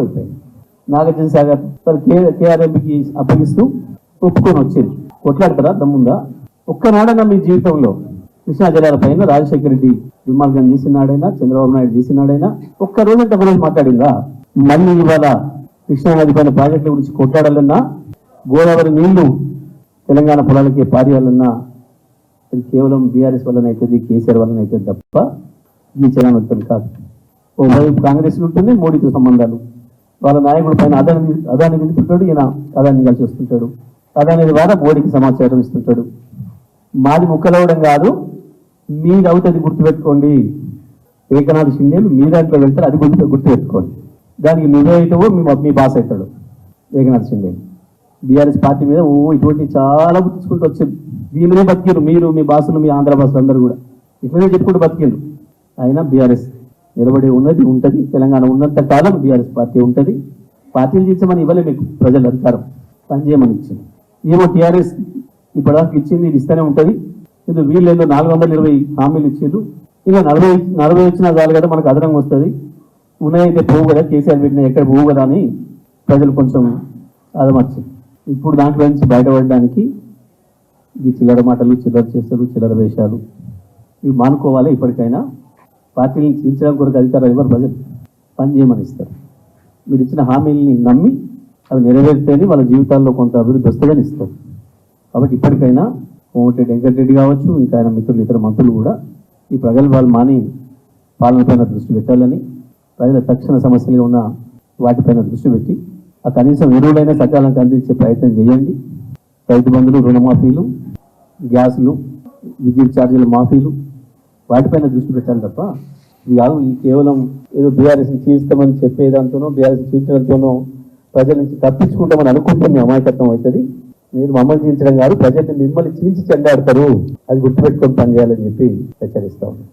అయిపోయింది. Nagarjuna Sagar sir K కేఆర్ఎంకి అప్పగిస్తూ ఒప్పుకొని వచ్చింది. కొట్లాడతారా దమ్ముందా? ఒక్కనాడైనా మీ జీవితంలో కృష్ణా జలాల పైన రాజశేఖర రెడ్డి విమర్శనం చేసినాడైనా చంద్రబాబు నాయుడు చేసినాడైనా ఒక్క రోజంటే మనం మాట్లాడిందా? మళ్ళీ ఇవాళ కృష్ణానది పైన ప్రాజెక్టుల గురించి కొట్లాడాలన్నా గోదావరి నీళ్ళు తెలంగాణ పొలాలకి పారేయాలన్నా అది కేవలం బీఆర్ఎస్ వలన అవుతుంది కేసీఆర్ వలన అవుతుంది తప్ప ఈ జనాభా కాదు. ఓవైపు కాంగ్రెస్ ఉంటుంది మోడీతో సంబంధాలు వాళ్ళ నాయకుడు పైన అదాని అదాని వినిపిస్తాడు ఈయన అదాన్ని కలిసి వస్తుంటాడు అదాని ద్వారా మోడీకి సమాచారం ఇస్తుంటాడు. మాది ముక్కలవడం కాదు మీది అవుతుంది గుర్తుపెట్టుకోండి. ఏకనాథ్ షిండేలు మీ దాంట్లో వెళ్తారు అది గుర్తు గుర్తుపెట్టుకోండి. దానికి నువ్వేటవో మీ మీ బాస్ అవుతాడు ఏకనాథ్ షిండేలు బీఆర్ఎస్ పార్టీ మీద ఓ ఇటువంటి చాలా గుర్తుంచుకుంటూ వచ్చింది. దీనినే బతికిరు మీరు మీ బాసులు మీ ఆంధ్ర బాసులు అందరూ కూడా. ఇట్లనే చెప్పుకుంటూ బతికిండ్రు అయినా బీఆర్ఎస్ నిలబడి ఉన్నది ఉంటుంది. తెలంగాణ ఉన్నంత కాలం బీఆర్ఎస్ పార్టీ ఉంటుంది. పార్టీలు చేసామని ఇవ్వలే మీకు ప్రజల అధికారం. పనిచేయమని ఇచ్చింది ఏమో టీఆర్ఎస్ ఇప్పటిదాకా ఇచ్చింది ఇది ఇస్తూనే ఉంటుంది. ఇది వీళ్ళు ఏదో నాలుగు వందల ఇరవై హామీలు ఇచ్చిండ్రు. ఇక నలభై నలభై వచ్చినా చాలు కదా మనకు అదనంగా వస్తుంది. ఉన్నాయైతే పోవు కదా కేసీఆర్ పెట్టిన ఎక్కడ పోవు కదా అని ప్రజలు కొంచెం అదమర్చింది ఇప్పుడు దాంట్లో నుంచి బయటపడడానికి ఈ చిల్లర మాటలు చిల్లర చేస్తారు చిల్లర వేషాలు ఇవి మానుకోవాలి ఇప్పటికైనా. పార్టీని తీర్చడం కొరకు అధికారాలు ఇవ్వరు ప్రజలు పని చేయమని ఇస్తారు. మీరు ఇచ్చిన హామీల్ని నమ్మి అవి నెరవేరితేనే వాళ్ళ జీవితాల్లో కొంత అభివృద్ధి వస్తుందని ఇస్తారు. కాబట్టి ఇప్పటికైనా కోమటిరెడ్డి వెంకటరెడ్డి కావచ్చు ఇంకా ఆయన మిత్రులు ఇతర మంత్రులు కూడా ఈ ప్రగల్భాలు మాని పాలనపైన దృష్టి పెట్టాలని ప్రజల తక్షణ సమస్యలుగా ఉన్న వాటిపైన దృష్టి పెట్టి ఆ కనీసం ఎరువులైనా సకాలంకి అందించే ప్రయత్నం చేయండి. రైతు బంధులు రుణమాఫీలు గ్యాసులు విద్యుత్ ఛార్జీల మాఫీలు వాటిపైన దృష్టి పెట్టాలి తప్ప ఇది కాదు ఈ కేవలం ఏదో బీఆర్ఎస్ని చీల్స్తామని చెప్పేదాంతోనో బీఆర్ఎస్ చీల్చడంతోనో ప్రజల నుంచి తప్పించుకుంటామని అనుకుంటే మీ అమాయకత్వం అవుతుంది. మీరు మమ్మల్ని చీల్చడం కాదు ప్రజల్ని మిమ్మల్ని చీల్చి చెండాడతారు. అది గుర్తుపెట్టుకొని పనిచేయాలని చెప్పి హెచ్చరిస్తా ఉన్నాను.